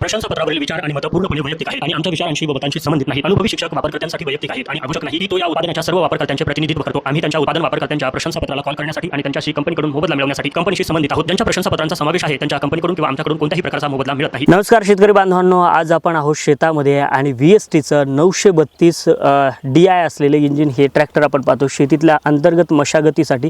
प्रशंसापत्रावरील विचार आणि मतं पूर्णपणे वैयक्तिक आहेत आणि आमच्या विचारांशी व मतांशी संबंधित नाही अनुभवी शिक्षक वापरकर्त्यांसाठी वैयक्तिक आहेत आणि आवश्यक नाही. की तो या उत्पादनाच्या सर्व वापरकर्त्यांचे प्रतिनिधित्व करतो. आम्ही त्यांच्या उत्पादन वापरकर्त्यांच्या प्रशंसापत्राला कॉल करण्यासाठी आणि त्यांच्याशी कंपनीकडून मोबदला मिळवण्यासाठी कंपनीशी संबंधित आहोत. ज्यांच्या प्रशंसापत्रांचा समावेश आहे त्यांच्या कंपनीकडून किंवा आमच्याकडून कोणत्याही प्रकारचा मोबदला मिळत नाही. नमस्कार शेतकरी बांधवांनो आज आपण आहोत शेतामध्ये आणि व्ही एस टीचं नऊशे बत्तीस डी आय असलेले इंजिन हे ट्रॅक्टर आपण पाहतो. शेतीतल्या अंतर्गत मशागतीसाठी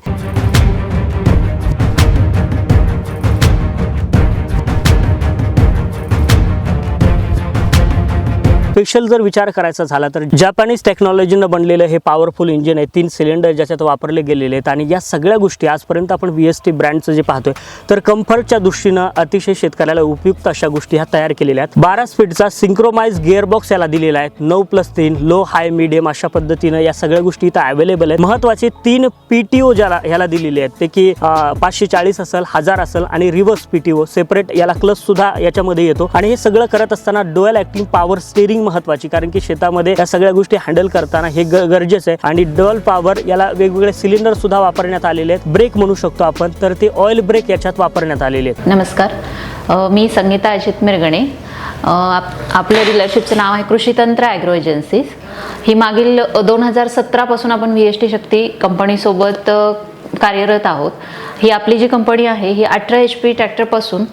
स्पेशल जर विचार करायचा झाला तर जपानीज टेक्नॉलॉजीनं बनलेलं हे पॉवरफुल इंजिन आहे. तीन सिलेंडर ज्याच्यात वापरले गेलेले आहेत. आणि या सगळ्या गोष्टी आजपर्यंत आपण व्ही एस टी ब्रँडचं जे पाहतोय तर कम्फर्टच्या दृष्टीनं अतिशय शेतकऱ्याला उपयुक्त अशा गोष्टी ह्या तयार केलेल्या आहेत. बारा स्पीडचा सिंक्रोमाइज गिअरबॉक्स याला दिलेला आहे. नऊ प्लस तीन लो हाय मिडियम अशा पद्धतीनं या सगळ्या गोष्टी इथं अवेलेबल आहेत. महत्त्वाचे तीन पीटीओ ज्याला ह्याला दिलेले आहेत ते की पाचशे चाळीस असेल हजार असेल आणि रिव्हर्स पीटीओ सेपरेट याला क्लस सुद्धा याच्यामध्ये येतो. आणि हे सगळं करत असताना डोएल ऍक्टिंग पॉवर स्टेरिंग महत्वाची. कारण की शेतामध्ये या सगळ्या गोष्टी हँडल करताना हे ग- गरजेचं आहे. आणि डबल पॉवर याला वेगवेगळे सिलेंडर सुद्धा वापरण्यात आलेले आहेत. ब्रेक म्हणू शकतो आपण तर ते ऑइल ब्रेक याच्यात वापरण्यात आलेले आहेत. नमस्कार. मी संगीता अजित मिरगणे. आप- आपलं डीलरशिपचं नाव आहे कृषीतंत्र ॲग्रो एजन्सीज ही मागील दोन हजार सतरापासून आपण व्ही एस टी शक्ती कंपनीसोबत कार्यरत आहोत. ही आपली जी कंपनी आहे ही अठरा एच पी ट्रॅक्टरपासून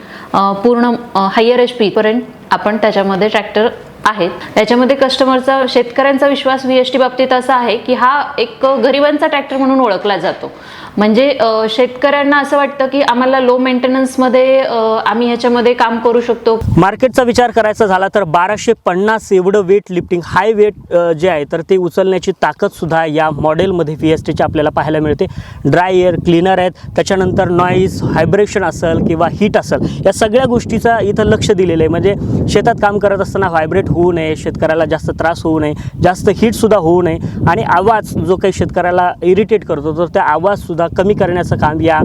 पूर्ण हायर एच पीपर्यंत आपण त्याच्यामध्ये ट्रॅक्टर आहेत. त्याच्यामध्ये कस्टमरचा शेतकऱ्यांचा विश्वास व्ही एस टी बाबतीत असा आहे की हा एक गरिबांचा ट्रॅक्टर म्हणून ओळखला जातो. म्हणजे शेतकऱ्यांना असं वाटतं की आम्हाला लो मेंटेनन्समध्ये आम्ही ह्याच्यामध्ये काम करू शकतो. मार्केटचा विचार करायचा झाला तर बाराशे पन्नास एवढं वेट लिफ्टिंग हाय वेट जे आहे तर ते उचलण्याची ताकद सुद्धा या मॉडेलमध्ये व्ही एस टीच्या आपल्याला पाहायला मिळते. ड्राय एअर क्लीनर आहेत. त्याच्यानंतर नॉईज व्हायब्रेशन असेल किंवा हीट असेल या सगळ्या गोष्टीचा इथं लक्ष दिलेलं आहे. म्हणजे शेतात काम करत असताना व्हायब्रेट होऊ नये शेतकऱ्याला जास्त त्रास होऊ नये जास्त हीटसुद्धा होऊ नये. आणि आवाज जो काही शेतकऱ्याला इरिटेट करतो तर त्या आवाजसुद्धा कमी करण्याचं काम या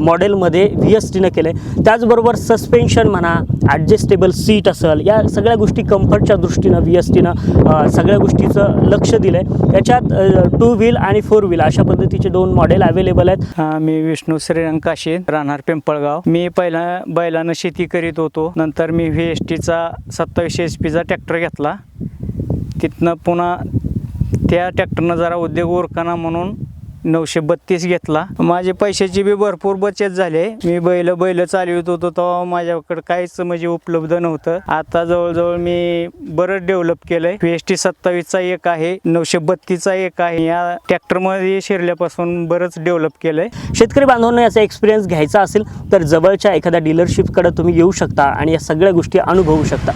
मॉडेलमध्ये व्ही एस टीनं केलं आहे त्याचबरोबर सस्पेन्शन म्हणा ॲडजस्टेबल सीट असेल या सगळ्या गोष्टी कम्फर्टच्या दृष्टीनं व्ही एस टीनं सगळ्या गोष्टीचं लक्ष दिलं आहे याच्यात टू व्हील आणि फोर व्हील अशा पद्धतीचे दोन मॉडेल अवेलेबल आहेत. मी विष्णू श्रीरंग काशे राहणार पिंपळगाव. मी पहिला बैलानं शेती करीत होतो. नंतर मी व्ही एस टीचा सत्तावीसशे एच पीचा ट्रॅक्टर घेतला. तिथनं पुन्हा त्या ट्रॅक्टरनं जरा उद्योग उरकाना म्हणून नऊशे बत्तीस घेतला. माझे पैशाची बी भरपूर बचत झाली. मी बैल बैल चालवत होतो तेव्हा माझ्याकडे काहीच म्हणजे उपलब्ध नव्हतं. आता जवळजवळ मी बरंच डेव्हलप केलंय. व्ही एस टी सत्तावीसचा एक आहे नऊशे बत्तीसचा एक आहे. या ट्रॅक्टरमध्ये शिरल्यापासून बरंच डेव्हलप केलंय. शेतकरी बांधवांना याचा एक्सपिरियन्स घ्यायचा असेल तर जवळच्या एखाद्या डीलरशिपकडे तुम्ही येऊ शकता आणि या सगळ्या गोष्टी अनुभवू शकता.